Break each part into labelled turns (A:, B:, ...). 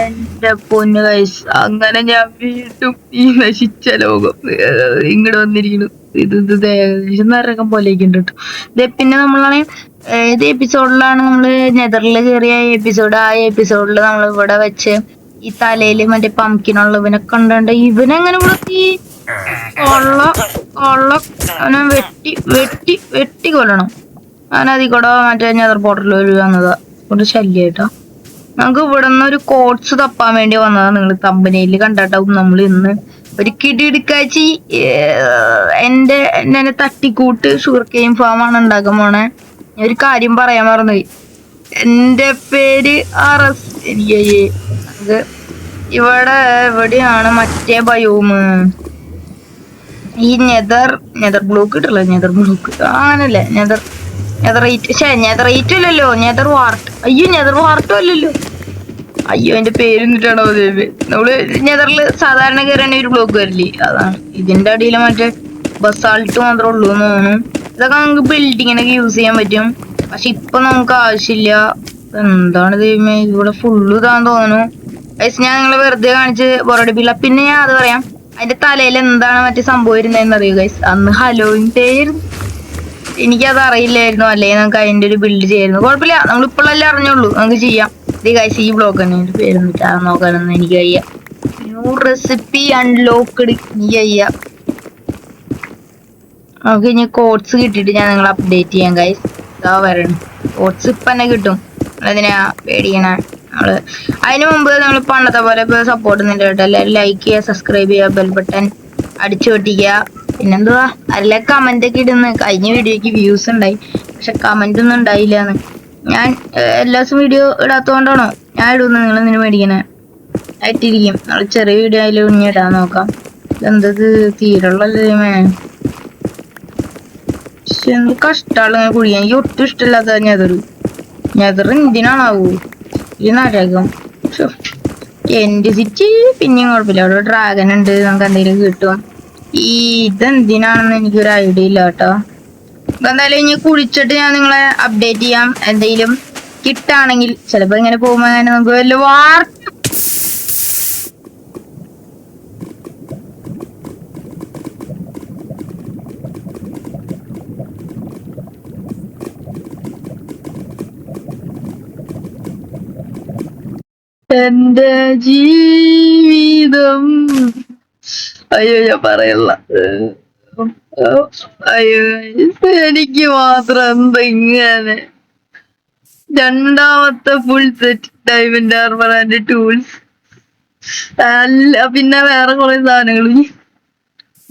A: എന്റെ പൊന്നു കൈസ് അങ്ങനെ ഞാൻ വീണ്ടും ഈ നശിച്ച ലോകം ഇങ്ങോട്ട് വന്നിരിക്കുന്നു. ഇത് ഇത് നരകം പോലെ കേട്ടോ ദേ പിന്നെ നമ്മളാണ് ഏത് എപ്പിസോഡിലാണ് നമ്മൾ നെതറിൽ കയറിയ എപ്പിസോഡ് ആ എപ്പിസോഡിൽ നമ്മൾ ഇവിടെ വെച്ച് ഈ തലയിൽ മറ്റേ പംകിനുള്ള ഇവനെ കണ്ടോണ്ട് ഇവനെങ്ങനെ വൃത്തി കൊള്ള കൊള്ള. അവനെ വെട്ടി വെട്ടി വെട്ടി കൊല്ലണം. അവനതിൽ കൂടെ മറ്റേ നെതർ പോർട്ടലിൽ ഒരു വന്നതാ. കൊണ്ട് ശല്യായിട്ടോ. നമുക്ക് ഇവിടെ നിന്ന് ഒരു കോട്സ് തപ്പാൻ വേണ്ടി വന്നതാണ് നിങ്ങൾ കമ്പനിയിൽ കണ്ടാട്ടാവും നമ്മൾ ഇന്ന് ഒരു കിടിടുക്കാച്ചി എന്റെ എന്നെ തട്ടിക്കൂട്ട് ഷുഗർ കെയിം ഫാം ആണ് ഉണ്ടാക്കാൻ പോണേ. ഒരു കാര്യം പറയാൻ മറന്നുപോയി എന്റെ പേര് അറസ്. എനിക്ക് ഇവിടെ എവിടെയാണ് മറ്റേ ബയോമ് ഈ നെതർ നെതർ ബ്ലോക്ക് ഇട്ടല്ലോ നെതർ ബ്ലോക്ക് അങ്ങനല്ലേ നെതർ അല്ലല്ലോ നെതർ വാർട്ട് അയ്യോ നെതർ വാർട്ടും അല്ലല്ലോ. അയ്യോ എന്റെ പേര് എന്നിട്ടാണോ നമ്മൾ നെതറിൽ സാധാരണ കയറാൻ ഒരു ബ്ലോക്ക് വരില്ലേ? അതാണ്. ഇതിന്റെ അടിയിൽ മറ്റേ ബസാൾട്ട് മാത്രമേ ഉള്ളൂ എന്ന് തോന്നുന്നു. ഇതൊക്കെ നമുക്ക് ബിൽഡിങ്ങിനൊക്കെ യൂസ് ചെയ്യാൻ പറ്റും. പക്ഷെ ഇപ്പൊ നമുക്ക് ആവശ്യമില്ല. എന്താണ് ദൈവമേ ഇവിടെ ഫുള്ള് ഇതാന്ന് തോന്നുന്നു. പൈസ ഞാൻ നിങ്ങളെ വെറുതെ കാണിച്ച് ബോറടിപ്പില്ല പിന്നെ ഞാൻ അത് പറയാം. അതിന്റെ തലയിൽ എന്താണ് മറ്റേ സംഭവം ഇരുന്നതെന്ന് അറിയൂ ഗൈസ് അന്ന് ഹലോയിൻ ഡേ ആയിരുന്നു. എനിക്കത് അറിയില്ലായിരുന്നു. അല്ലേ നമുക്ക് അതിന്റെ ഒരു ബിൽഡ് ചെയ്യായിരുന്നു. കുഴപ്പമില്ല. നമ്മൾ ഇപ്പോഴല്ലേ അറിഞ്ഞുള്ളൂ. നമുക്ക് ചെയ്യാം. ഇത് ഗൈസ് ഈ ബ്ലോക്ക് തന്നെ എന്റെ പേര് എന്നിട്ട് നോക്കാനൊന്നും എനിക്ക് അയ്യാ ന്യൂ റെസിപ്പി അൺലോക്ക്ഡ് എനിക്ക് അയ്യാ നമുക്ക് ഇനി കോഡ്സ് കിട്ടിയിട്ട് ഞാൻ നിങ്ങൾ അപ്ഡേറ്റ് ചെയ്യാം ഗൈസ് ഇതാ വരണം. കോഡ്സ് ഇപ്പൊ തന്നെ കിട്ടും. അതിനാ പേടിക്കണ? നമ്മൾ അതിനു മുമ്പ് നമ്മൾ പണ്ടത്തെ പോലെ സപ്പോർട്ട് നിന്റെ കേട്ടോ. എല്ലാവരും ലൈക്ക് ചെയ്യുക സബ്സ്ക്രൈബ് ചെയ്യുക ബെൽ ബട്ടൺ അടിച്ചു പൊട്ടിക്കുക പിന്നെന്തുവാ? അല്ല കമന്റ് ഒക്കെ ഇടുന്ന. കഴിഞ്ഞ വീഡിയോക്ക് വ്യൂസ് ഉണ്ടായി. പക്ഷെ കമന്റ് ഒന്നും ഉണ്ടായില്ലാന്ന്. ഞാൻ എല്ലാ ദിവസവും വീഡിയോ ഇടാത്തോണ്ടാണോ ഞാൻ ഇടുന്നു? നിങ്ങൾ എന്തിനു മേടിക്കണേ? ആയിട്ടിരിക്കും. നമ്മൾ ചെറിയ വീഡിയോ അതിൽ ഉണ്ണി ഇടാൻ നോക്കാം. ഇതെന്തത് തീരുള്ളല്ലേ പക്ഷെ എന്ത് കഷ്ടാണ് ഇങ്ങനെ കുടിക്കാൻ എനിക്ക് ഒട്ടും ഇഷ്ടമില്ലാത്ത ഞെതറ്. ഞെതറ് എന്തിനാണാവൂ? ഈ നരകം എന്റെ സിറ്റി പിന്നെയും കുഴപ്പമില്ല. അവിടെ ഡ്രാഗൺ ഉണ്ട്. നമുക്ക് എന്തെങ്കിലും കിട്ടും. ഈ ഇതെന്തിനാണെന്ന് എനിക്കൊരു ഐഡിയ ഇല്ല കേട്ടോ. അപ്പൊ എന്തായാലും ഇനി കുളിച്ചിട്ട് ഞാൻ നിങ്ങളെ അപ്ഡേറ്റ് ചെയ്യാം. എന്തെങ്കിലും കിട്ടാണെങ്കിൽ ചിലപ്പോ ഇങ്ങനെ പോകുമ്പോ തന്നെ നമുക്ക് വല്ല വാർത്ത എന്റെ ജീവിതം അയ്യോ ഞാൻ പറയല്ല. അയ്യോ എനിക്ക് മാത്രം എന്തെങ്ങനെ രണ്ടാമത്തെ full set diamond armour and tools അല്ല പിന്നെ വേറെ കുറെ സാധനങ്ങൾ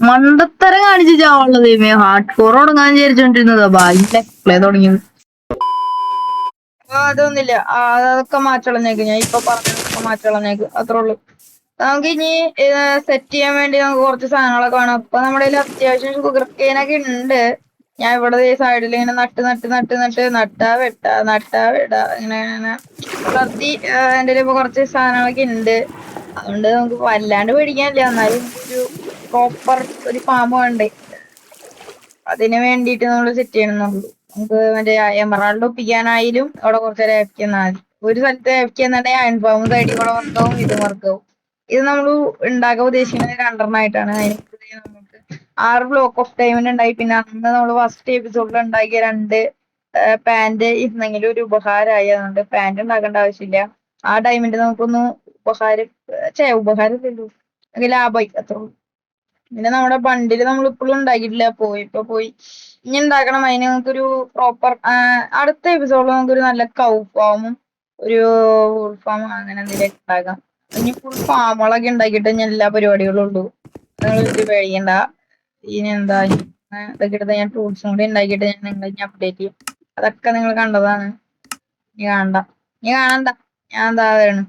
A: മണ്ടത്തരം കാണിച്ച് ചാവുള്ള ദൈവമേ ഹാർഡ് കോർ തുടങ്ങാൻ വിചാരിച്ചോണ്ടിരുന്നതാ. പ്ലേ തുടങ്ങിയത്. അതൊന്നുമില്ല. അതൊക്കെ മാറ്റളഞ്ഞേക്ക് ഞാൻ ഇപ്പൊ പറഞ്ഞതൊക്കെ മാറ്റളഞ്ഞേക്ക് അത്രേ ഉള്ളൂ. നമുക്ക് ഇനി സെറ്റ് ചെയ്യാൻ വേണ്ടി നമുക്ക് കുറച്ച് സാധനങ്ങളൊക്കെ വേണം. ഇപ്പൊ നമ്മുടെ കയ്യിൽ അത്യാവശ്യം ഷുഗർ കെയിനൊക്കെ ഉണ്ട്. ഞാൻ ഇവിടെ ഈ സൈഡിൽ ഇങ്ങനെ നട്ട് നട്ട് നട്ട് നട്ട് നട്ടാ വെട്ട നട്ടാ വെട ഇങ്ങനെ ഇങ്ങനെ. എന്റെ ഇപ്പൊ കുറച്ച് സാധനങ്ങളൊക്കെ ഉണ്ട്. അതുകൊണ്ട് നമുക്ക് വല്ലാണ്ട് പേടിക്കാനില്ല. എന്നാലും ഒരു പ്രോപ്പർ ഒരു ഫാം വേണ്ടേ? അതിന് വേണ്ടിയിട്ട് നമ്മൾ സെറ്റ് ചെയ്യണമെന്നുള്ളൂ നമുക്ക് മറ്റേ എമറാൾഡ് ഒപ്പിക്കാനായാലും അവിടെ കുറച്ച് എഫ് മതി. ഒരു സ്ഥലത്ത് എഫ് കെ എന്നുണ്ടെങ്കിൽ അയൺ ഫാമും സൈഡിൽ കൂടെ വർക്കാവും ഇത് വർക്കാവും ഇത് നമ്മൾ ഉണ്ടാക്കാൻ ഉദ്ദേശിക്കുന്നത് രണ്ടെണ്ണമായിട്ടാണ്. നമുക്ക് ആറ് ബ്ലോക്ക് ഓഫ് ടൈമിന് ഉണ്ടായി. പിന്നെ അന്ന് നമ്മൾ ഫസ്റ്റ് എപ്പിസോഡിൽ ഉണ്ടാക്കിയ രണ്ട് പാന്റ് ഇന്നെങ്കിലും ഒരു ഉപകാരമായി അതുകൊണ്ട് പാന്റ് ഉണ്ടാക്കേണ്ട ആവശ്യമില്ല. ആ ടൈമിന് നമുക്കൊന്ന് ഉപകാരം ചേ ഉപഹാരം അല്ലെങ്കിൽ ലാഭമായി. അത്രേ പിന്നെ നമ്മുടെ ബണ്ടിൽ നമ്മൾ ഇപ്പോഴും ഉണ്ടാക്കിയിട്ടില്ല. പോയി ഇപ്പൊ പോയി. ഇനി ഉണ്ടാക്കണം. അതിന് നമുക്കൊരു പ്രോപ്പർ അടുത്ത എപ്പിസോഡിൽ നമുക്കൊരു നല്ല കൗ ഫാമും ഒരു വൂൾ ഫാം അങ്ങനെ എന്തെങ്കിലും ഉണ്ടാക്കാം. ഇനി ഫുൾ ഫാമുകളൊക്കെ ഉണ്ടാക്കിയിട്ട് ഞാൻ എല്ലാ പരിപാടികളും ഉള്ളൂ. നിങ്ങൾ പേടിക്കണ്ട. ഇനി എന്താ ഇതൊക്കെ എടുത്ത് ഞാൻ ടൂൾസും കൂടി ഉണ്ടാക്കിയിട്ട് ഞാൻ നിങ്ങളെ ഇനി അപ്ഡേറ്റ് ചെയ്യും. അതൊക്കെ നിങ്ങൾ കണ്ടതാണ്. ഇനി കാണണ്ട ഇനി കാണണ്ട ഞാൻ എന്താ വരണം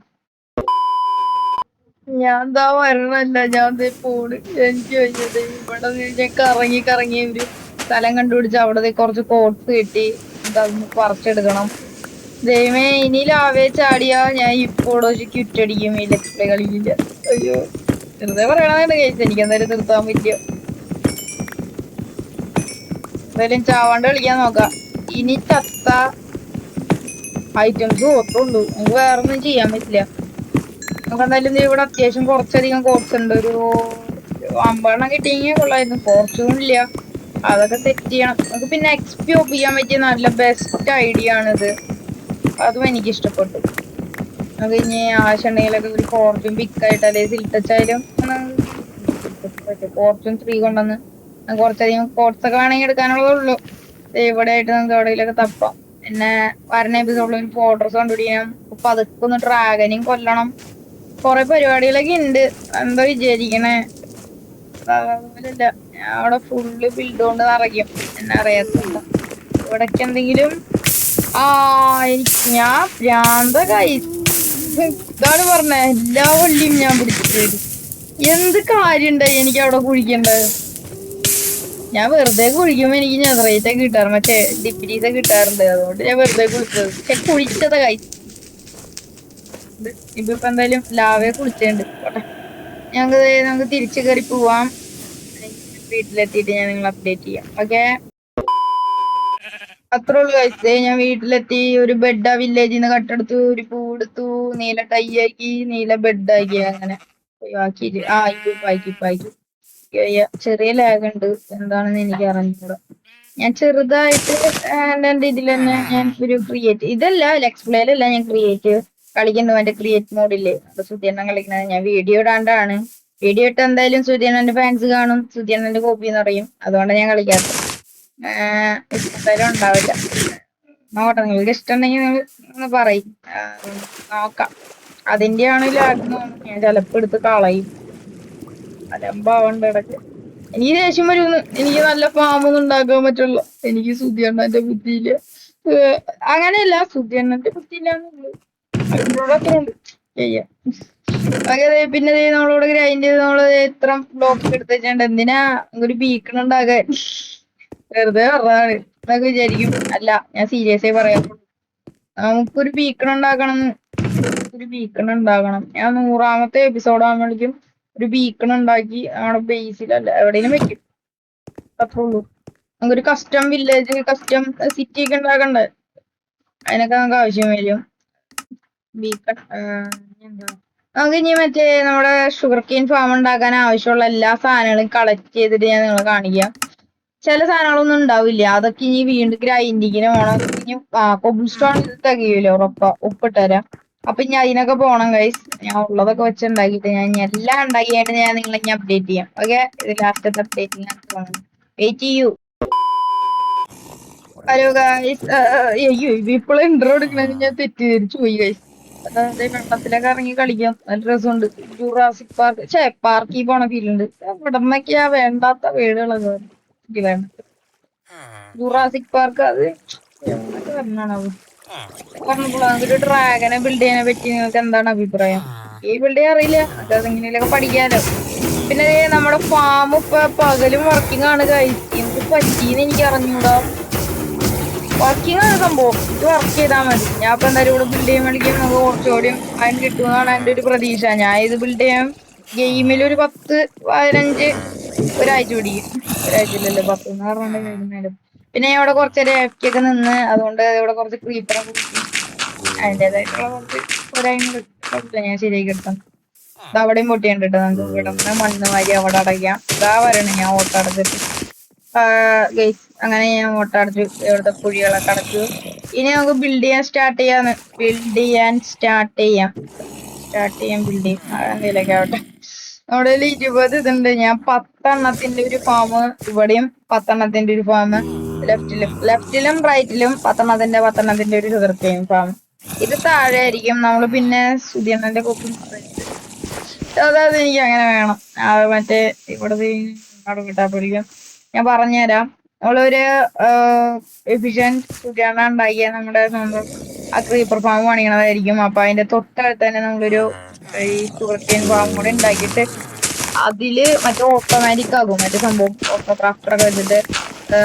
A: ഞാൻ എന്താ വരണല്ല ഞാൻ പോണ് എനിക്ക് വയ്യത് ഇവിടെ ഞാൻ കറങ്ങി കറങ്ങി ഒരു സ്ഥലം കണ്ടുപിടിച്ച് അവിടെ കുറച്ച് കോട്സ് കിട്ടി. എന്താ പറിച്ചെടുക്കണം. ദൈവമേ ഇനി ലാവേ ചാടിയാ. ഞാൻ ഇപ്പോൾ ക്വിറ്റടിക്കും ഈ ലെറ്റ് പ്ലേ കളിക്കില്ല അയ്യോ വെറുതെ പറയണതാണ് കേസ് എനിക്ക് എന്തായാലും നിർത്താൻ പറ്റിയ? എന്തായാലും ചാവാണ്ട് കളിക്കാൻ നോക്കാം. ഇനി ചത്ത ഐറ്റംസ് ഓർത്തുള്ളൂ നമുക്ക് വേറെ ഒന്നും ചെയ്യാൻ പറ്റില്ല. നമുക്ക് എന്തായാലും ഇവിടെ അത്യാവശ്യം കുറച്ചധികം കോർട്സ് ഉണ്ട്. ഒരു അമ്പതെണ്ണം കിട്ടിയെങ്കിൽ കൊള്ളായിരുന്നു കോർച്ചും ഇല്ല. അതൊക്കെ സെറ്റ് ചെയ്യണം. നമുക്ക് പിന്നെ എക്സ്പി ചെയ്യാൻ പറ്റിയ നല്ല ബെസ്റ്റ് ഐഡിയ ആണിത്. അതും എനിക്ക് ഇഷ്ടപ്പെട്ടു അത് ഇനി ആശണ്ണയിലൊക്കെ ഒരു ഫോർച്യൂൺ പിക്കായിട്ട് അല്ലെങ്കിൽ സിൽട്ടച്ചായാലും ഫോർച്യൂൺ ത്രീ കൊണ്ടുവന്ന് കുറച്ചധികം കോർട്സ് ഒക്കെ വേണമെങ്കിൽ എടുക്കാനുള്ളതേ ഉള്ളൂ. ദേ ഇവിടെ ആയിട്ട് നമുക്ക് എവിടെയെങ്കിലൊക്കെ തപ്പാം. പിന്നെ വരണ എപ്പിസോഡിൽ ഒരു ഫോട്ടോസ് കണ്ടുപിടിക്കണം. അപ്പൊ അതൊക്കെ ഒന്ന് ഡ്രാഗനെയും കൊല്ലണം. കൊറേ പരിപാടികളൊക്കെ ഉണ്ട് എന്താ വിചാരിക്കണേ. അതുപോലെയല്ല ഞാൻ അവിടെ ഫുള്ള് ബിൽഡ് കൊണ്ട് നിറയ്ക്കും. എന്നെ അറിയാത്തല്ല ഇവിടൊക്കെ എന്തെങ്കിലും ആ എനിക്ക് ഞാൻ പ്രാന്തകായി ഇതാണ് പറഞ്ഞേ എല്ലാ വള്ളിയും ഞാൻ പിടിച്ചിട്ട് എന്ത് കാര്യണ്ടായി എനിക്ക് അവിടെ കുഴിക്കണ്ടത്? ഞാൻ വെറുതെ കുഴിക്കുമ്പോ എനിക്ക് ഞെതറേറ്റ് കിട്ടാറ് മറ്റേ ഡിപ്രീസ കിട്ടാറുണ്ട്. അതുകൊണ്ട് ഞാൻ വെറുതെ കുളിച്ചത് പക്ഷെ കുളിച്ചത് കൈ. ഇപ്പൊ ഇപ്പൊ എന്തായാലും ലാവേ കുളിച്ചുണ്ട്. പോട്ടെ. ഞങ്ങൾക്ക് നമുക്ക് തിരിച്ചു കയറി പോവാം. വീട്ടിലെത്തിയിട്ട് ഞാൻ നിങ്ങൾ അപ്ഡേറ്റ് ചെയ്യാം. ഓക്കെ അത്രേ ഉള്ളൂ കഴിച്ചത് ഞാൻ വീട്ടിലെത്തി. ഒരു ബെഡ് ആ വില്ലേജിൽ നിന്ന് കട്ടെടുത്തു. ഒരു പൂ എടുത്തു. നീല ടൈ ആക്കി. നീല ബെഡ് ആക്കി. അങ്ങനെ. ആക്കി ആ ഇപ്പൊ ആക്കി ഇപ്പൊ ആക്കി. ചെറിയ ലാഗ് ഉണ്ട്. എന്താണെന്ന് എനിക്ക് അറിഞ്ഞൂടാ. ഞാൻ ചെറുതായിട്ട് എന്റെ ഇതിൽ തന്നെ ഞാൻ ഒരു ക്രിയേറ്റ് ഇതല്ല ലെക്സ് പ്ലേയിലല്ല ഞാൻ ക്രിയേറ്റ് കളിക്കുന്നു എന്റെ ക്രിയേറ്റ് മോഡിൽ അപ്പൊ സുധീർണൻ കളിക്കുന്നത് ഞാൻ വീഡിയോ ഇടാണ്ടാണ്. വീഡിയോ ഇട്ട് എന്തായാലും സുധീർണന്റെ ഫാൻസ് കാണും. സുധീർണന്റെ കോപ്പി എന്ന് പറയും. അതുകൊണ്ടാണ് ഞാൻ കളിക്കാത്തത്. എന്തായാലും ഉണ്ടാവില്ല. നോക്കട്ടെ നിങ്ങൾക്ക് ഇഷ്ടമുണ്ടെങ്കിൽ നിങ്ങൾ ഒന്ന് പറയും. നോക്കാം. നോക്കാം അതിന്റെയാണ് ലാഗ് ഞാൻ ചിലപ്പോ എടുത്ത് കളയും. അലമ്പാവണ്ട ഇടയ്ക്ക്. എനിക്ക് ദേഷ്യം വരുമെന്ന് എനിക്ക് നല്ല ഫാമൊന്നും ഉണ്ടാക്കാൻ പറ്റുള്ളൂ എനിക്ക് സുധിയണ്ണന്റെ ബുദ്ധിയില്ല. ബുദ്ധിയിൽ അങ്ങനെയല്ല. സുധിയണ്ണന്റെ അതിനോട് അതെ പിന്നെ നമ്മളോട് ഗ്രൈൻഡ് ചെയ്ത് നമ്മൾ ഇത്ര ബ്ലോക്ക് എടുത്ത് എന്തിനാ ഒരു ബീക്കൺ ഉണ്ടാകാൻ വെറുതെ പറഞ്ഞതാണ് എന്നൊക്കെ വിചാരിക്കും. അല്ല ഞാൻ സീരിയസ് ആയി പറയാം. നമുക്കൊരു ബീക്കൺ ഉണ്ടാക്കണം. ഒരു ബീക്കൺ ഉണ്ടാക്കണം ഞാൻ നൂറാമത്തെ എപ്പിസോഡ് ആകുമ്പോഴേക്കും ഒരു ബീക്കൺ ഉണ്ടാക്കി നമ്മുടെ ബേസിലല്ല എവിടെയും വെക്കും. അത്രേ ഉള്ളൂ. നമുക്കൊരു കസ്റ്റം വില്ലേജ് കസ്റ്റം സിറ്റി ഒക്കെ ഉണ്ടാക്കണ്ടേ? അതിനൊക്കെ നമുക്ക് ആവശ്യം വരും. ബീക്കൺ നമുക്ക് ഇനി മറ്റേ നമ്മുടെ ഷുഗർ കെയിൻ ഫാം ഉണ്ടാക്കാൻ ആവശ്യമുള്ള എല്ലാ സാധനങ്ങളും കളക്ട് ചെയ്തിട്ട് ഞാൻ നിങ്ങളെ കാണിക്കാം. ചില സാധനങ്ങളൊന്നും ഉണ്ടാവില്ല. അതൊക്കെ ഇനി വീണ്ടും ഗ്രൈൻഡിങ്ങിന് പോണം. ഇനി കൊബിൾ സ്റ്റോൺ തികയൂലോ ഉറപ്പ. ഉപ്പിട്ടുതരാം അപ്പൊ ഞാൻ അതിനൊക്കെ പോണം ഗൈസ് ഞാൻ ഉള്ളതൊക്കെ വെച്ച് ഉണ്ടാക്കിയിട്ട് ഞാൻ എല്ലാം ഉണ്ടാക്കിയായിട്ട് ഞാൻ നിങ്ങളെ ഇനി അപ്ഡേറ്റ് ചെയ്യാം. ഓക്കെ ഇത് ലാസ്റ്റത്തെ അപ്ഡേറ്റ് ഞാൻ വെയിറ്റ് ചെയ്യൂ. ഹലോ ഗൈസ് അയ്യോ ഇപ്പോഴും ഇൻട്രോ എടുക്കണത്. ഞാൻ തെറ്റിദ്ധരിച്ചു പോയി ഗൈസ് വെള്ളത്തിലൊക്കെ ഇറങ്ങി കളിക്കാം. നല്ല രസമുണ്ട്. ജൂറാസിക് പാർക്ക് ചേ പാർക്കിൽ പോണ ഫീൽ ഉണ്ട്. ഇവിടെ നിന്നൊക്കെയാ വേണ്ടാത്ത വീടുകളൊക്കെ. ജുറാസിക് പാർക്ക് അത് പറഞ്ഞപ്പോൾ ഒരു ഡ്രാഗനെ ബിൽഡ് ചെയ്യാനെ പറ്റി നിങ്ങൾക്ക് എന്താണ് അഭിപ്രായം? ഈ ബിൽഡ് ചെയ്യാൻ അറിയില്ല. അത് അതെങ്ങനെയൊക്കെ പഠിക്കാലോ. പിന്നെ നമ്മുടെ ഫാം ഇപ്പൊ പകലും വർക്കിംഗ് ആണ് കഴിക്കുന്നത് പറ്റീന്ന് എനിക്ക് അറിഞ്ഞൂടാ. വർക്കിംഗ് ആണ് സംഭവം. ഇത് വർക്ക് ചെയ്താൽ മതി. ഞാൻ ഇപ്പൊ എന്തായാലും ഇവിടെ ബിൽഡ് ചെയ്യാൻ വേണ്ടി നമുക്ക് കുറച്ചുകൂടി അതിന് കിട്ടുമെന്നാണ് എന്റെ ഒരു പ്രതീക്ഷ. ഞാൻ ഇത് ബിൽഡ് ചെയ്യാൻ ഗെയിമിൽ ഒരു പത്ത് പതിനഞ്ച് ഒരാഴ്ച പിടിക്കും. ഒരാഴ്ചയിലല്ലേ പത്തുന്ന് എന്ന് പറഞ്ഞിട്ടുണ്ടെങ്കിൽ പിന്നെ ഇവിടെ കെ ഒക്കെ നിന്ന് അതുകൊണ്ട് ഇവിടെ കുറച്ച് ക്രീപ്പറൊക്കെ അതിന്റെതായിട്ടുള്ള കുറച്ച് പോരായ്മ ഞാൻ ശരിയാക്കി എടുത്തു ഇത് അവിടെയും പൊട്ടിയുണ്ട് കേട്ടോ നമുക്ക് ഇവിടെ നിന്ന് മണ്ണ് വാരി അവിടെ അടയ്ക്കാം. ഇതാ വരണം. ഞാൻ ഓട്ടോ അടച്ചിട്ട്. അങ്ങനെ ഞാൻ ഓട്ടോ അടച്ചു. ഇവിടുത്തെ കുഴികളൊക്കെ അടച്ചു. ഇനി നമുക്ക് ബിൽഡ് ചെയ്യാൻ സ്റ്റാർട്ട് ചെയ്യാന്ന്. ബിൽഡ് ചെയ്യാൻ സ്റ്റാർട്ട് ചെയ്യാം. സ്റ്റാർട്ട് ചെയ്യാൻ ബിൽഡ് ചെയ്യാം എന്തെങ്കിലുമൊക്കെ ആവട്ടെ. നമ്മുടെ കയ്യിൽ ഇരുപത് ഇതുണ്ട്. ഞാൻ പത്തെണ്ണത്തിന്റെ ഒരു ഫാം ഇവിടെയും പത്തെണ്ണത്തിന്റെ ഒരു ഫാം ലെഫ്റ്റിലും ലെഫ്റ്റിലും റൈറ്റിലും പത്തെണ്ണത്തിന്റെ പത്തെണ്ണത്തിന്റെ ഒരു കെയിൻ ഫാം ഇത് താഴെ ആയിരിക്കും നമ്മൾ പിന്നെ സുധീർണന്റെ കൊക്കും അതായത് എനിക്ക് അങ്ങനെ വേണം. ആ മറ്റേ ഇവിടെ കിട്ടാപ്പിടിക്കും ഞാൻ പറഞ്ഞുതരാം. നമ്മളൊരു എഫിഷ്യന്റ് സുധീർണ ഉണ്ടാക്കിയ നമ്മുടെ സ്വന്തം ആ ക്രീപ്പർ ഫാം പണിയണതായിരിക്കും. അപ്പൊ അതിന്റെ തൊട്ടടുത്ത് തന്നെ നമ്മളൊരു ഈ സുഹൃത്തിയൻ ഫാം കൂടെ ഉണ്ടാക്കിയിട്ട് അതിൽ മറ്റേ ഓട്ടോമാറ്റിക് ആകും. മറ്റേ സംഭവം ഓട്ടോ ക്രാഫ്റ്റർ ഒക്കെ വെച്ചിട്ട്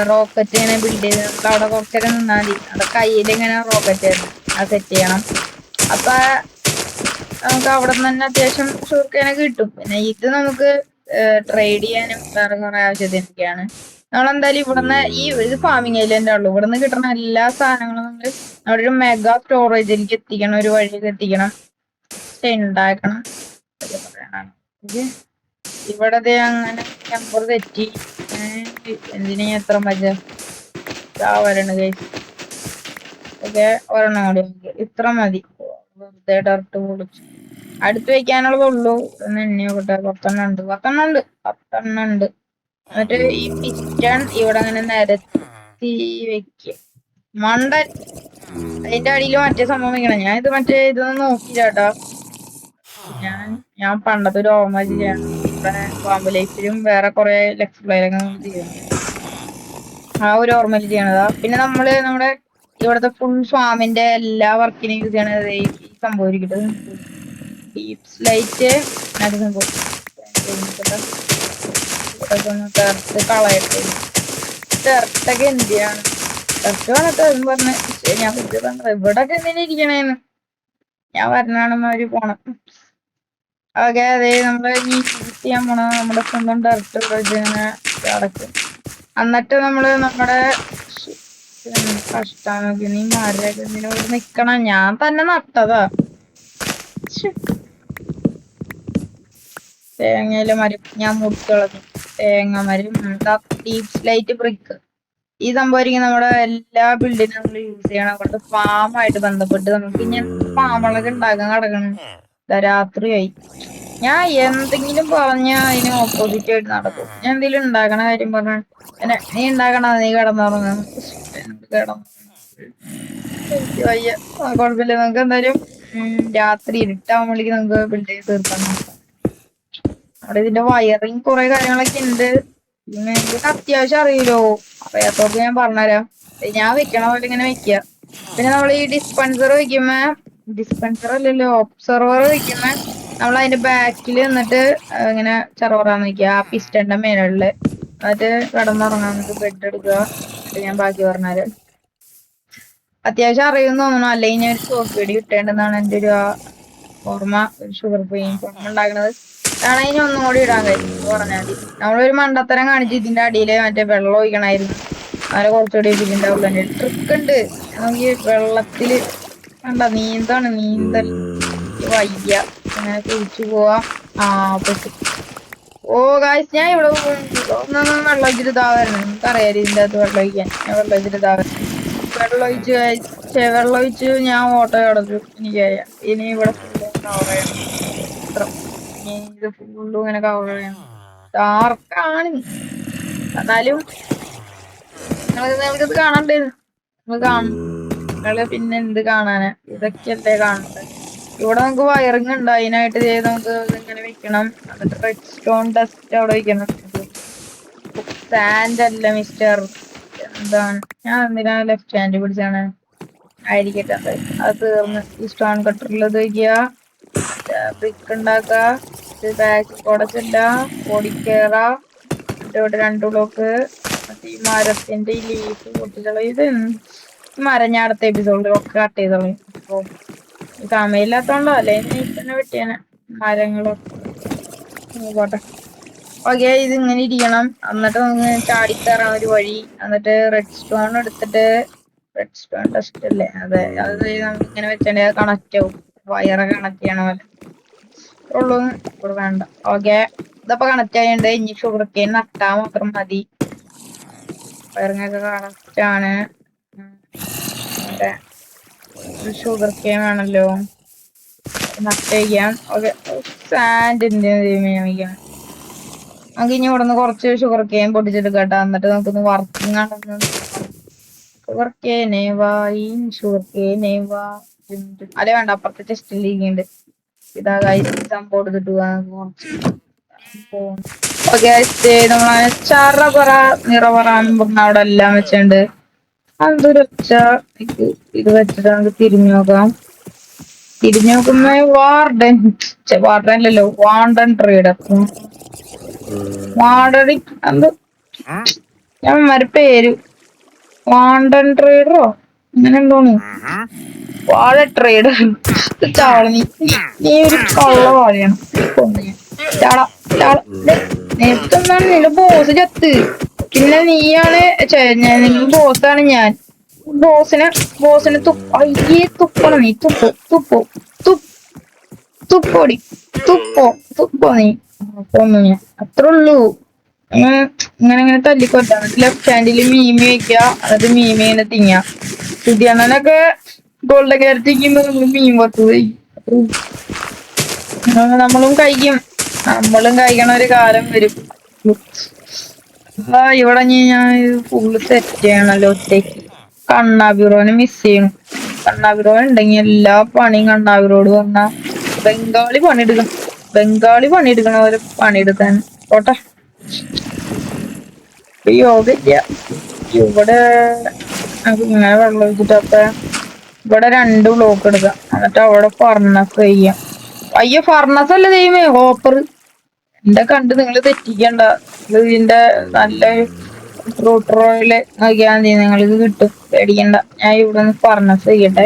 A: റോക്കറ്റ് ഇങ്ങനെ ബിൽഡ് ചെയ്ത് നമുക്ക് അവിടെ കുറച്ചൊക്കെ നിന്നാൽ മതി. അവിടെ കയ്യിൽ ഇങ്ങനെ റോക്കറ്റ് അത് സെറ്റ് ചെയ്യണം. അപ്പൊ നമുക്ക് അവിടെ നിന്ന് തന്നെ അത്യാവശ്യം ഷുർക്കേനൊക്കെ കിട്ടും. പിന്നെ ഇത് നമുക്ക് ട്രേഡ് ചെയ്യാനും വേറെ കുറെ ആവശ്യത്തിനൊക്കെയാണ്. നമ്മൾ എന്തായാലും ഇവിടുന്ന് ഈ ഇത് ഫാമിംഗ് ഏരിയന്റെ ഉള്ളു. ഇവിടുന്ന് കിട്ടുന്ന എല്ലാ സാധനങ്ങളും നമ്മൾ അവിടെ ഒരു മെഗാ സ്റ്റോറേജിലേക്ക് എത്തിക്കണം ഒരു വഴിക്ക് എത്തിക്കണം. ഉണ്ടാക്കണം ഇവിടെ അങ്ങനെ നമ്പർ തെറ്റി. എന്തിനാ എത്ര മജ വരണ ഓക്കെ ഒരെണ്ണം കൂടി ഇത്ര മതി. വെറുതെ ഡയറക്റ്റ് പൊളിച്ചു. അടുത്ത് വെക്കാനുള്ളതേ ഉള്ളൂ. എണ്ണി നോക്കട്ടെ. പത്തെണ്ണം ഉണ്ട്. പത്തെണ്ണം ഉണ്ട്. പത്തെണ്ണം ഉണ്ട്. എന്നിട്ട് ഈ പിറ്റൺ ഇവിടെ അങ്ങനെ നിരത്തി വെക്കുക മണ്ടൻ അതിന്റെ അടിയിൽ മറ്റേ സംഭവം വെക്കണം. ഞാൻ ഇത് മറ്റേ ഇതൊന്നും നോക്കില്ല കേട്ടോ ഞാൻ ഞാൻ പണ്ടത്തെ ഒരു ഇവിടെ പാമ്പ് ലൈഫിലും വേറെ കുറെ ലെക്സ് പ്ലെയറൊക്കെ ചെയ്യുന്നു ആ ഒരു ഓർമ്മയിൽ ചെയ്യണതാ. പിന്നെ നമ്മൾ നമ്മുടെ ഇവിടുത്തെ ഫുൾ ഫാമിന്റെ എല്ലാ വർക്കിനും യൂസ് ചെയ്യണത് ഈ ഈ സംഭവം ഡീപ്സ് ലൈറ്റ് അത് സംഭവം ഇവിടൊക്കെ ഒന്ന് തെർത്ത് കളയട്ടെ തെർത്തൊക്കെ എന്തിനാണ് തെർത്ത് വന്നിട്ട് അതും പറഞ്ഞ് ഞാൻ പറ്റി പറഞ്ഞത് ഇവിടൊക്കെ എന്തിനാ ഇരിക്കണേന്ന് ഞാൻ വരണാണെന്ന് അവർ പോണം ഓക്കെ അതെ നമ്മൾ ഈ യൂസ് ചെയ്യാൻ പോണ നമ്മുടെ സ്വന്തം ഡയറക്ടർ ഇങ്ങനെ കിടക്കും എന്നിട്ട് നമ്മൾ നമ്മുടെ കഷ്ടാണ് നീ മരൊക്കെ എന്തിനോട് നിക്കണം ഞാൻ തന്നെ നട്ടതാ. തേങ്ങയിലെ മരം ഞാൻ മുറിച്ച് കളഞ്ഞു തേങ്ങ മരം ഡീപ് ലൈറ്റ് ബ്രിക്ക് ഈ സംഭവം നമ്മുടെ എല്ലാ ബിൽഡിനും നമ്മൾ യൂസ് ചെയ്യണം അവിടുത്തെ ഫാമായിട്ട് ബന്ധപ്പെട്ട് നമുക്ക് ഇനി ഫാമുകളൊക്കെ ഉണ്ടാക്കാൻ കിടക്കണം രാത്രിയായി. ഞാൻ എന്തെങ്കിലും പറഞ്ഞ അതിന് ഓപ്പോസിറ്റ് ആയിട്ട് നടക്കും. ഞാൻ എന്തെങ്കിലും ഉണ്ടാക്കണ കാര്യം പറഞ്ഞ നീ ഉണ്ടാക്കണ നീ കിടന്നുറങ്ങും. കിടന്നു. എനിക്ക് വയ്യ. കുഴപ്പമില്ല. നമുക്ക് എന്തായാലും രാത്രി ഇരുട്ടാവുമ്പോഴേക്ക് നമുക്ക് ബിൽഡ് ചെയ്ത് നോക്കാം. അവിടെ ഇതിന്റെ വയറിങ് കുറെ കാര്യങ്ങളൊക്കെ ഉണ്ട് പിന്നെ എനിക്ക് അത്യാവശ്യം അറിയില്ലോ. അറിയാത്തവർക്ക് ഞാൻ പറഞ്ഞുതരാം. ഞാൻ വെക്കണ പോലെ ഇങ്ങനെ വെക്കുക പിന്നെ നമ്മൾ ഈ ഡിസ്പെൻസർ വെക്കുമ്പോ ഡിസ്പെൻസർ അല്ലല്ലോ ഒബ്സർവർ വെക്കുമ്പോ നമ്മൾ അതിന്റെ ബാക്കിൽ നിന്നിട്ട് ഇങ്ങനെ ചെറുപറാന്ന് വെക്കുക. ആ പിസ്റ്റന്റെ മേളിൽ. എന്നിട്ട് കിടന്നുറങ്ങാൻ നമുക്ക് ബെഡ് എടുക്കുക. എന്നിട്ട് ഞാൻ ബാക്കി പറഞ്ഞാൽ അത്യാവശ്യം അറിയുമെന്ന് തോന്നുന്നു. അല്ലെങ്കിൽ ഞാൻ ഒരു സോപ്പ് വെടി കിട്ടേണ്ടെന്നാണ് എന്റെ ഒരു ഓർമ്മ. ഒരു ഷുഗർ പെയിൻ ഓർമ്മ ഉണ്ടാക്കുന്നത് കാരണം ഒന്നും ഇടാൻ എന്ന് പറഞ്ഞാൽ മതി. നമ്മളൊരു മണ്ടത്തരം കാണിച്ച് ഇതിന്റെ അടിയിൽ മറ്റേ വെള്ളം ഒഴിക്കണമായിരുന്നു അങ്ങനെ കുറച്ചുകൂടി ഉള്ളിൽ ട്രിക്ക് ഉണ്ട് നമുക്ക് വെള്ളത്തിൽ കണ്ട നീന്താണ് നീന്തൽ. വയ്യ. അങ്ങനെ കുഴിച്ചു പോവാം. ആ പറ്റും ഓ ഗായ്സ് ഞാൻ ഇവിടെ ഒന്നൊന്നും വെള്ളം ഒഴിച്ചിട്ട് ഇതാവായിരുന്നു നമുക്കറിയാം ഇതിന്റെ അകത്ത് വെള്ളം ഒഴിക്കാൻ. ഞാൻ വെള്ളം ഒഴിച്ചിട്ട് ഇതാവായിരുന്നു വെള്ളം ഒഴിച്ച് ഛെ, വെള്ളം ഒഴിച്ച് ഞാൻ ഓട്ടോ കടച്ചു എനിക്കറിയാം ഇനി ഇവിടെ. ഇത് ഫുള്ളും ഇങ്ങനെ കവർ ചെയ്യണം ഡാർക്കാണ് എന്നാലും നിങ്ങൾക്ക് നിങ്ങൾക്കിത് കാണണ്ടേ? നമ്മൾ കാണും നിങ്ങൾ പിന്നെ എന്ത് കാണാനാ? ഇതൊക്കെയല്ലേ കാണണ്ടേ? ഇവിടെ നമുക്ക് വയറിങ് ഉണ്ട്. അതിനായിട്ട് ചെയ്ത് നമുക്ക് ഇങ്ങനെ വെക്കണം. എന്നിട്ട് റെഡ് സ്റ്റോൺ ഡസ്റ്റ് അവിടെ വെക്കണം. സാൻഡ് അല്ല മിസ്റ്റർ എന്താണ്? ഞാൻ എന്തിനാ ലെഫ്റ്റ് ഹാൻഡ് പിടിച്ചാണ്? ആയിരിക്കട്ടെ അത് അത് തീർന്ന്. ഈ സ്റ്റോൺ കട്ടറിൽ ഇത് വയ്ക്കുക ബ്രിക്ക് ഉണ്ടാക്കുക. ബാക്ക് കൂടെ പൊടിക്കേറ ഇവിടെ രണ്ടു ബ്ലോക്ക് ഈ മരത്തിന്റെ ഈ ലീഫ് പൊട്ടിച്ചുള്ള ഇത്? എപ്പിസോഡ് മരം ഞാൻ അടുത്ത എപ്പിസോഡിലൊക്കെ കട്ട് ചെയ്തോളൂ. അപ്പൊ സമയമില്ലാത്തോണ്ടോ? അല്ലെ തന്നെ വെട്ടിയാണ് മരങ്ങളൊക്കെ. ഓക്കെ ഇത് ഇങ്ങനെ ഇരിക്കണം. എന്നിട്ട് നമുക്ക് ചാടിക്കയറാൻ ഒരു വഴി. എന്നിട്ട് റെഡ് സ്റ്റോൺ എടുത്തിട്ട് റെഡ് സ്റ്റോൺ ടെസ്റ്റ് അല്ലേ അതെ. അത് നമുക്ക് ഇങ്ങനെ വെച്ചാൽ കണക്ട് ആവും. വയറ് കണക്ട് ചെയ്യണ പോലെ. ഉള്ളൂ. ഇവിടെ വേണ്ട. ഓക്കെ ഇതപ്പൊ കണക്ട് ആയതുകൊണ്ട് ഇനി ഷുഗർ കെയിൻ നട്ടാ മാത്രം മതി. വയറിങ്ങൊക്കെ കണക്ട് ആണ്. ഷുഗർ കെയിൻ ആണല്ലോ നട്ട് ചെയ്യാം ഓക്കെ നമുക്ക് ഇനി ഇവിടെ നിന്ന് കുറച്ച് ഷുഗർ കെയിൻ പൊട്ടിച്ചെടുക്കാം കേട്ടോ എന്നിട്ട് നമുക്കൊന്ന് വർക്കിംഗ് ഷുഗർ കെയിനെ വാ ഷുഗർ കെയിനെ വാ. അല്ലേ വേണ്ട. അപ്പുറത്തെ ചെസ്റ്റിൽ ഇരിക്കുന്നുണ്ട്. ഇതാ ഗൈസ് സംഭവം എടുത്തിട്ട് ഓക്കെ നമ്മളെ ചറപറ നിറപറ അവിടെ എല്ലാം വെച്ചിട്ടുണ്ട്. അതൊരു ഒച്ച ഇത് വെച്ചിട്ട് നമുക്ക് തിരിഞ്ഞു നോക്കാം. തിരിഞ്ഞു നോക്കുമ്പോ വാർഡൻ വാർഡൻ അല്ലല്ലോ വാണ്ടൻ ട്രേഡർ വാണ്ടടി എന്ത്? ഞാൻ പേര്. വാണ്ടൻ ട്രേഡറോ അങ്ങനെ വാഴ ട്രേഡർ ചാള നീ നീ ഒരു കള്ള വാഴയാണ് നിന്റെ ബോസ് ചത്ത്? പിന്നെ നീയാണ് നിന്റെ ബോസാണ് ഞാൻ. ബോസിനെ ബോസിനെ തുപ്പ അയ്യേ തുപ്പണം നീ. തുപ്പു തുപ്പു തുപ്പ്. തുപ്പോടി. തുപ്പോ തുപ്പോ നീ. പോന്നു ഞാൻ. അത്രേ ഉള്ളൂ. അങ്ങനെ ഇങ്ങനെ ഇങ്ങനെ തല്ലിക്കൊറ്റാണ് ലെഫ്റ്റ് ഹാൻഡിൽ മീമി വെക്കുക എന്നിട്ട് മീമി ഇങ്ങനെ തിങ്ങ സുധിയണ്ണനൊക്കെ ഗോൾഡ് കയറി തിക്കുമ്പോ നമ്മൾ മീൻ പത്ത് നമ്മളും കഴിക്കും. നമ്മളും കഴിക്കണ ഒരു കാലം വരും. ആ ഇവിടെ ഞാൻ ഫുള്ള് സെറ്റ് ചെയ്യണല്ലോ ഒറ്റയ്ക്ക്. കണ്ണാബിറോനെ മിസ് ചെയ്യണം. കണ്ണാബിറോ ഉണ്ടെങ്കിൽ എല്ലാ പണിയും കണ്ണാബിറോട് വന്ന. ബംഗാളി പണിയെടുക്കണം. ബംഗാളി പണിയെടുക്കണ പോലെ പണിയെടുക്കാൻ. പോട്ടെ. ഇപ്പൊ യോഗ ഇല്ല ഇവിടെ ഇങ്ങനെ വെള്ളം ഒഴിച്ചിട്ട് അപ്പൊ ഇവിടെ രണ്ട് ബ്ലോക്ക് എടുക്കാം. എന്നിട്ട് അവിടെ ഫർണസ് ചെയ്യാം. അയ്യോ ഫർണസ് അല്ല ചെയ്യുമേ ഹോപ്പർ എന്റെ കണ്ട് നിങ്ങൾ തെറ്റിക്കണ്ട. ഇത് ഇതിന്റെ നല്ല റൂട്ട് റോയിൽ നോക്കിയാൽ നിങ്ങൾക്ക് കിട്ടും. പേടിക്കണ്ട. ഞാൻ ഇവിടെ നിന്ന് ഫർണസ് ചെയ്യട്ടെ.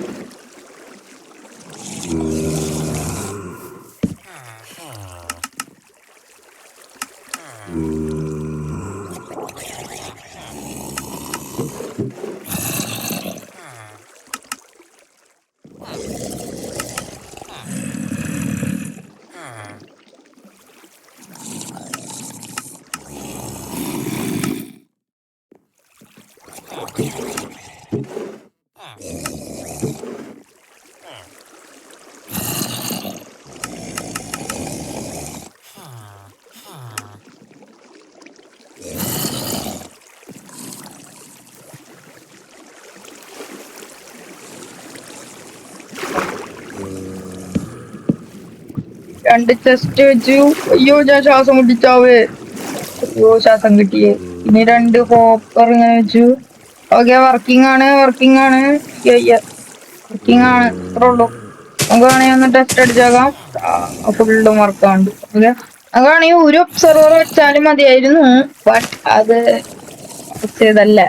A: രണ്ട് ചെസ്റ്റ് വെച്ചു. അയ്യോ ഞാൻ ശ്വാസം മുട്ടിച്ചാവേ. അയ്യോ ശ്വാസം കിട്ടിയേ. ഇനി രണ്ട് ഹോപ്പർ ഇങ്ങനെ വെച്ചു. ഓക്കെ വർക്കിംഗ് ആണ് വർക്കിംഗ് ആണ്. വർക്കിംഗ് ആണ്. ഇത്രേ ഉള്ളൂ. നമുക്ക് വേണമെങ്കിൽ ഒന്ന് ടെസ്റ്റ് അടിച്ചേക്കാം. ഫുള്ളും വർക്കാണ്ട് ഓക്കെ. വേണമെങ്കിൽ ഒരു ഒബ്സർവർ വെച്ചാലും മതിയായിരുന്നു. ബട്ട് അത് ചെയ്തല്ല.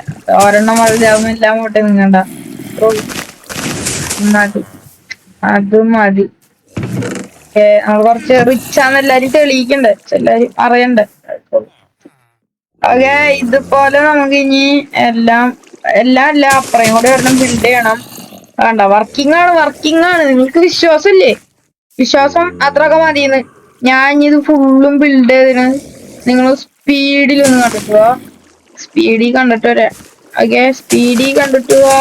A: ഒരെണ്ണം മതിയാവുന്ന എല്ലാം പോട്ടെ നിങ്ങണ്ട. അത് മതി. കുറച്ച് റിച്ച് എല്ലാരും തെളിയിക്കണ്ടേ. എല്ലാരും അറിയണ്ടേ ഓക്കെ ഇതുപോലെ നമുക്ക് ഇനി എല്ലാം എല്ലാം അല്ല അപ്പറയും കൂടെ ഒരെണ്ണം ബിൽഡ് ചെയ്യണം. വേണ്ട വർക്കിംഗ് ആണ് വർക്കിംഗ് ആണ്. നിങ്ങൾക്ക് വിശ്വാസമില്ലേ? വിശ്വാസം അത്രയൊക്കെ മതിയെന്ന്. ഞാൻ ഇത് ഫുള്ളും ബിൽഡ് ചെയ്തിന് നിങ്ങൾ സ്പീഡിൽ ഒന്ന് കണ്ടിട്ട് പോവാ സ്പീഡിൽ കണ്ടിട്ട് വരെ. ഓക്കെ സ്പീഡിൽ കണ്ടിട്ട് പോവാ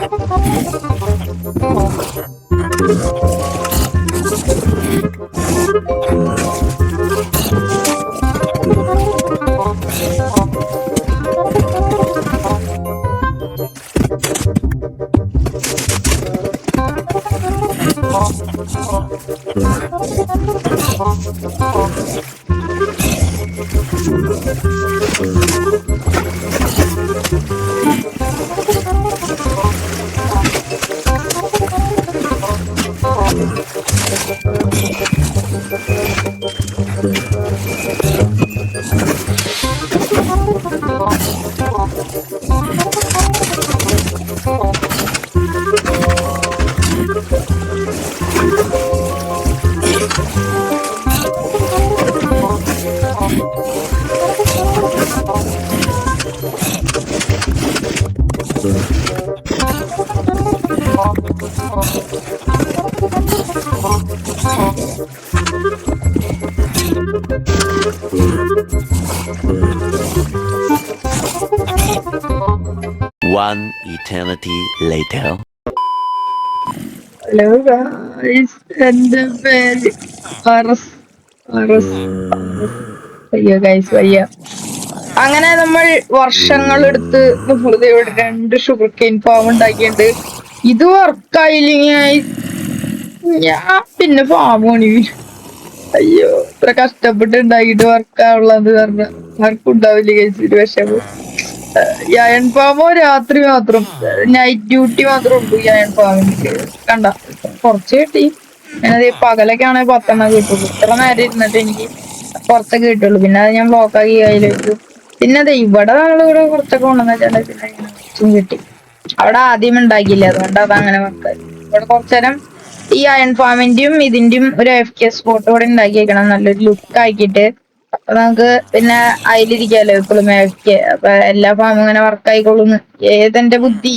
B: すごい! Oh. Eternity later.
A: Hello guys എന്റെ പേര്? അറസ്. അറസ്. അയ്യോ ഗൈസ് അയ്യ അങ്ങനെ നമ്മൾ വർഷങ്ങളെടുത്ത് വെറുതെ ഇവിടെ രണ്ട് ഷുഗർ കെയിൻ ഫാം ഉണ്ടാക്കിയിട്ട് ഇത് വർക്കായില്ലെങ്കിൽ ഞാൻ പിന്നെ ഫാം പണി അയ്യോ ഇത്ര കഷ്ടപ്പെട്ട് ഉണ്ടാക്കിയിട്ട് വർക്കാവുള്ളത് പറഞ്ഞ ആർക്കും ഉണ്ടാവില്ല ഗൈസ് ഒരു വിഷമം. അയൺ ഫാമോ രാത്രി മാത്രം. നൈറ്റ് ഡ്യൂട്ടി മാത്രം ഉണ്ട് ഈ അയൺ ഫാമിന് കണ്ട കുറച്ച് കിട്ടി. ഞാനത് പകലൊക്കെ ആണെങ്കിൽ പത്തെണ്ണം കിട്ടുള്ളൂ. ഇത്ര നേരം ഇരുന്നിട്ട് എനിക്ക് പുറത്തൊക്കെ കിട്ടുള്ളൂ. പിന്നെ അത് ഞാൻ ബ്ലോക്കാക്കി കയ്യിൽ വെച്ചു. പിന്നെ അതെ ഇവിടെ ആളുകൂടെ കുറച്ചൊക്കെ ഉണ്ടെന്ന് വെച്ചാൽ പിന്നെ കിട്ടി. അവിടെ ആദ്യം ഉണ്ടാക്കിയില്ല. അതുകൊണ്ട് അത് അങ്ങനെ വെക്കാൻ ഇവിടെ കുറച്ചേരം ഈ അയൺ ഫാമിന്റെയും ഇതിന്റെയും ഒരു എഫ് കെ സ്പോട്ട് കൂടെ ഉണ്ടാക്കി വെക്കണം നല്ലൊരു ലുക്ക് ആക്കിയിട്ട് അപ്പൊ നമുക്ക് പിന്നെ അതിലിരിക്കാലോ ഇപ്പോഴും മേക്ക് കെ അപ്പൊ എല്ലാ ഫാമും ഇങ്ങനെ വർക്ക് ഏതെന്റെ ബുദ്ധി?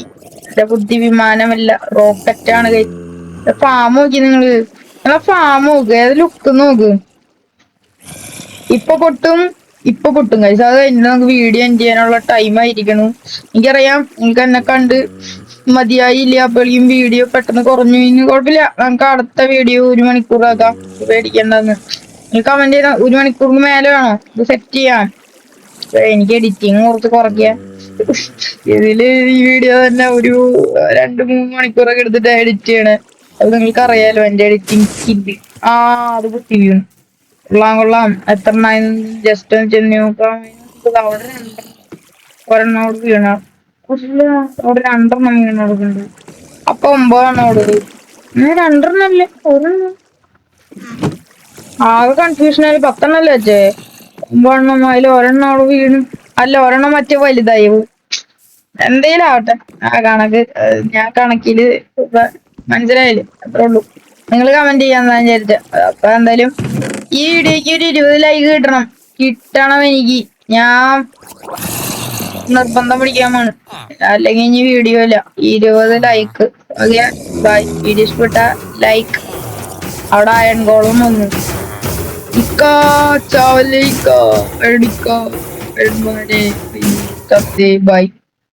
A: എന്റെ ബുദ്ധി വിമാനമല്ല റോക്കറ്റ് ആണ് ഫാം നോക്കി നിങ്ങൾ. നിങ്ങളെ ഫാം നോക്ക്. ഏത് ലുക്ക് നോക്ക്. ഇപ്പൊ പൊട്ടും ഇപ്പൊ പൊട്ടും കഴിച്ചു അത് കഴിഞ്ഞ് നമുക്ക് വീഡിയോ എൻഡ് ചെയ്യാനുള്ള ടൈം ആയിരിക്കണു. എനിക്കറിയാം നിങ്ങൾക്ക് എന്നെ കണ്ട് മതിയായില്ല. അപ്പോഴേക്കും വീഡിയോ പെട്ടെന്ന് കുറഞ്ഞു. കഴിഞ്ഞ് കുഴപ്പമില്ല. നമുക്ക് അടുത്ത വീഡിയോ ഒരു മണിക്കൂർ മണിക്കൂറാക്കാം പേടിക്കണ്ടെന്ന്. നിങ്ങൾ കമന്റ് ചെയ്ത ഒരു മണിക്കൂറിന് മേലെ വേണോ? ഇത് സെറ്റ് ചെയ്യാൻ. എനിക്ക് എഡിറ്റിങ് കുറച്ച് കുറയ്ക്കുക. ഇതിൽ ഈ വീഡിയോ തന്നെ ഒരു രണ്ട് മൂന്ന് മണിക്കൂറൊക്കെ എടുത്തിട്ട് എഡിറ്റ് ചെയ്യണേ. അത് നിങ്ങൾക്ക് അറിയാലോ എന്റെ എഡിറ്റിംഗ് സ്കില്ല് ആ അത് കുത്തി വീണു. കൊള്ളാം കൊള്ളാം. എത്ര ജസ്റ്റ് അവിടെ രണ്ടെണ്ണം. ഒരെണ്ണം അവിടെ വീണ. അവിടെ രണ്ടെണ്ണം വീണ കൊടുക്കുന്നുണ്ട്. അപ്പൊ ഒമ്പതെണ്ണോട് രണ്ടെണ്ണല്ലേ ഒരെണ്ണം. ആകെ കൺഫ്യൂഷൻ ആയി. പത്തെണ്ണല്ലേ അച്ഛേ ഒമ്പതെണ്ണം അതിൽ ഒരെണ്ണം അവിടെ വീണു. അല്ല ഒരെണ്ണം മറ്റേ വലുതായി. എന്തേലും ആവട്ടെ. ആ കണക്ക് ഞാൻ കണക്കിൽ മനസ്സിലായില്ലേ? അത്രേ ഉള്ളൂ. നിങ്ങൾ കമന്റ് ചെയ്യാന്നാ വിചാരിച്ച. അപ്പൊ എന്തായാലും ഈ വീഡിയോക്ക് ഒരു ഇരുപത് ലൈക്ക് കിട്ടണം. കിട്ടണം എനിക്ക്. ഞാൻ നിർബന്ധം പിടിക്കാൻ വേണം അല്ലെങ്കിൽ ഇനി വീഡിയോ ഇല്ല. ഇരുപത് ലൈക്ക് ഓക്കെ ബൈ വീഡിയോ ഇഷ്ടപ്പെട്ട ലൈക്ക് അവിടെ അയൺ ഗോളും വന്നു. ഇക്ക ചാവല്ലേ ഇക്ക എടിക്ക എൺമാരെ കത്തേ ബൈ.